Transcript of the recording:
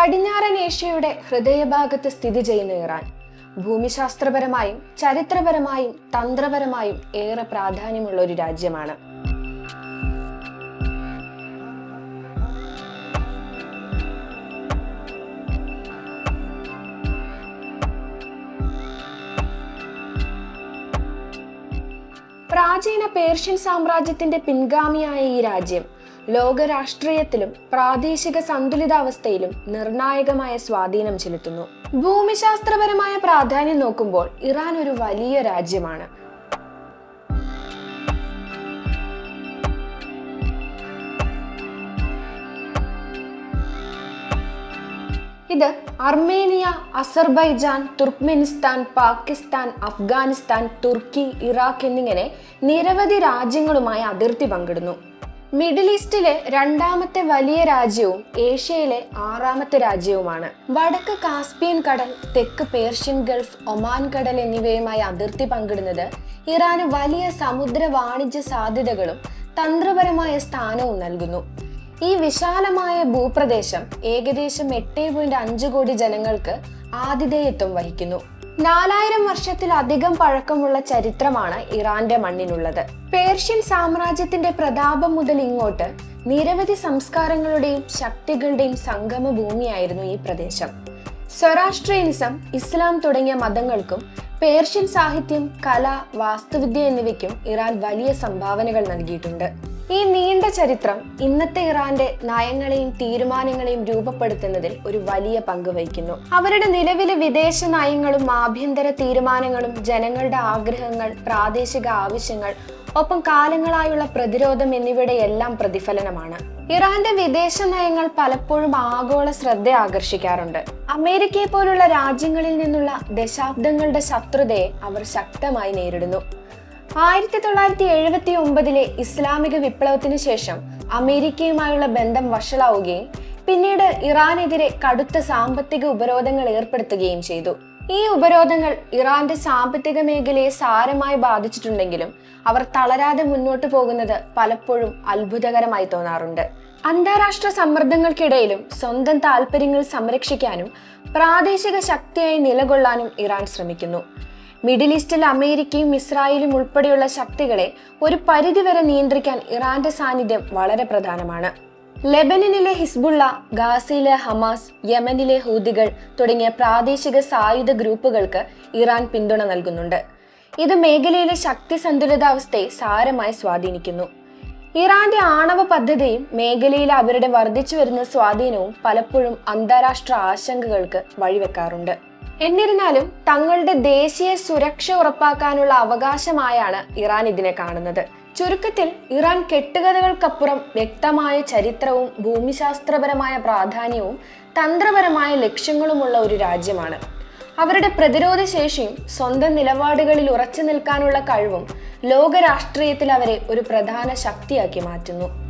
പടിഞ്ഞാറൻ ഏഷ്യയുടെ ഹൃദയഭാഗത്ത് സ്ഥിതി ചെയ്യുന്ന ഇറാൻ. ഭൂമിശാസ്ത്രപരമായും ചരിത്രപരമായും തന്ത്രപരമായും ഏറെ പ്രാധാന്യമുള്ള ഒരു രാജ്യമാണ്. പ്രാചീന പേർഷ്യൻ സാമ്രാജ്യത്തിന്റെ പിൻഗാമിയായ ഈ രാജ്യം ലോക രാഷ്ട്രീയത്തിലും പ്രാദേശിക സന്തുലിതാവസ്ഥയിലും നിർണായകമായ സ്വാധീനം ചെലുത്തുന്നു. ഭൂമിശാസ്ത്രപരമായ പ്രാധാന്യം നോക്കുമ്പോൾ ഇറാൻ ഒരു വലിയ രാജ്യമാണ്. ഇത് Armenia Azerbaijan Turkmenistan Pakistan Afghanistan തുർക്കി ഇറാഖ് എന്നിങ്ങനെ നിരവധി രാജ്യങ്ങളുമായി അതിർത്തി പങ്കിടുന്നു. മിഡിൽ ഈസ്റ്റിലെ രണ്ടാമത്തെ വലിയ രാജ്യവും ഏഷ്യയിലെ ആറാമത്തെ രാജ്യവുമാണ്. വടക്ക് കാസ്പിയൻ കടൽ തെക്ക് പേർഷ്യൻ ഗൾഫ് ഒമാൻ കടൽ എന്നിവയുമായി അതിർത്തി പങ്കിടുന്നത് ഇറാന് വലിയ സമുദ്ര വാണിജ്യ സാധ്യതകളും തന്ത്രപരമായ സ്ഥാനവും നൽകുന്നു. ഈ വിശാലമായ ഭൂപ്രദേശം ഏകദേശം എട്ട് പോയിന്റ് അഞ്ച് കോടി ജനങ്ങൾക്ക് ആതിഥേയത്വം വഹിക്കുന്നു. നാലായിരം വർഷത്തിലധികം പഴക്കമുള്ള ചരിത്രമാണ് ഇറാന്റെ മണ്ണിനുള്ളത്. പേർഷ്യൻ സാമ്രാജ്യത്തിന്റെ പ്രതാപം മുതൽ ഇങ്ങോട്ട് നിരവധി സംസ്കാരങ്ങളുടെയും ശക്തികളുടെയും സംഗമ ഭൂമിയായിരുന്നു ഈ പ്രദേശം. സ്വരാഷ്ട്രീയനിസം ഇസ്ലാം തുടങ്ങിയ മതങ്ങൾക്കും പേർഷ്യൻ സാഹിത്യം കല വാസ്തുവിദ്യ എന്നിവയ്ക്കും ഇറാൻ വലിയ സംഭാവനകൾ നൽകിയിട്ടുണ്ട്. ഈ നീണ്ട ചരിത്രം ഇന്നത്തെ ഇറാന്റെ നയങ്ങളെയും തീരുമാനങ്ങളെയും രൂപപ്പെടുത്തുന്നതിൽ ഒരു വലിയ പങ്ക് വഹിക്കുന്നു. അവരുടെ നിലവിലെ വിദേശ നയങ്ങളും ആഭ്യന്തര തീരുമാനങ്ങളും ജനങ്ങളുടെ ആഗ്രഹങ്ങൾ പ്രാദേശിക ആവശ്യങ്ങൾ ഒപ്പം കാലങ്ങളായുള്ള പ്രതിരോധം എന്നിവയുടെ എല്ലാം പ്രതിഫലനമാണ്. ഇറാന്റെ വിദേശ നയങ്ങൾ പലപ്പോഴും ആഗോള ശ്രദ്ധ ആകർഷിക്കാറുണ്ട്. അമേരിക്കയെ പോലുള്ള രാജ്യങ്ങളിൽ നിന്നുള്ള ദശാബ്ദങ്ങളുടെ ശത്രുതയെ അവർ ശക്തമായി നേരിടുന്നു. ആയിരത്തി തൊള്ളായിരത്തി എഴുപത്തി ഒമ്പതിലെ ഇസ്ലാമിക വിപ്ലവത്തിന് ശേഷം അമേരിക്കയുമായുള്ള ബന്ധം വഷളാവുകയും പിന്നീട് ഇറാനെതിരെ കടുത്ത സാമ്പത്തിക ഉപരോധങ്ങൾ ഏർപ്പെടുത്തുകയും ചെയ്തു. ഈ ഉപരോധങ്ങൾ ഇറാന്റെ സാമ്പത്തിക മേഖലയെ സാരമായി ബാധിച്ചിട്ടുണ്ടെങ്കിലും അവർ തളരാതെ മുന്നോട്ടു പോകുന്നത് പലപ്പോഴും അത്ഭുതകരമായി തോന്നാറുണ്ട്. അന്താരാഷ്ട്ര സമ്മർദ്ദങ്ങൾക്കിടയിലും സ്വന്തം താല്പര്യങ്ങൾ സംരക്ഷിക്കാനും പ്രാദേശിക ശക്തിയായി നിലകൊള്ളാനും ഇറാൻ ശ്രമിക്കുന്നു. മിഡിൽ ഈസ്റ്റിൽ അമേരിക്കയും ഇസ്രായേലും ഉൾപ്പെടെയുള്ള ശക്തികളെ ഒരു പരിധിവരെ നിയന്ത്രിക്കാൻ ഇറാന്റെ സാന്നിധ്യം വളരെ പ്രധാനമാണ്. ലെബനനിലെ ഹിസ്ബുള്ള ഗാസയിലെ ഹമാസ് യമനിലെ ഹൂതികൾ തുടങ്ങിയ പ്രാദേശിക സായുധ ഗ്രൂപ്പുകൾക്ക് ഇറാൻ പിന്തുണ നൽകുന്നുണ്ട്. ഇത് മേഖലയിലെ ശക്തി സന്തുലിതാവസ്ഥയെ സാരമായി സ്വാധീനിക്കുന്നു. ഇറാന്റെ ആണവ പദ്ധതിയും മേഖലയിലെ അവരുടെ വർദ്ധിച്ചു വരുന്ന സ്വാധീനവും പലപ്പോഴും അന്താരാഷ്ട്ര ആശങ്കകൾക്ക് വഴിവെക്കാറുണ്ട്. എന്നിരുന്നാലും തങ്ങളുടെ ദേശീയ സുരക്ഷ ഉറപ്പാക്കാനുള്ള അവകാശമായാണ് ഇറാൻ ഇതിനെ കാണുന്നത്. ചുരുക്കത്തിൽ ഇറാൻ കെട്ടുകഥകൾക്കപ്പുറം വ്യക്തമായ ചരിത്രവും ഭൂമിശാസ്ത്രപരമായ പ്രാധാന്യവും തന്ത്രപരമായ ലക്ഷ്യങ്ങളുമുള്ള ഒരു രാജ്യമാണ്. അവരുടെ പ്രതിരോധ ശേഷിയും സ്വന്തം നിലപാടുകളിൽ ഉറച്ചു നിൽക്കാനുള്ള കഴിവും ലോകരാഷ്ട്രീയത്തിൽ അവരെ ഒരു പ്രധാന ശക്തിയാക്കി മാറ്റുന്നു.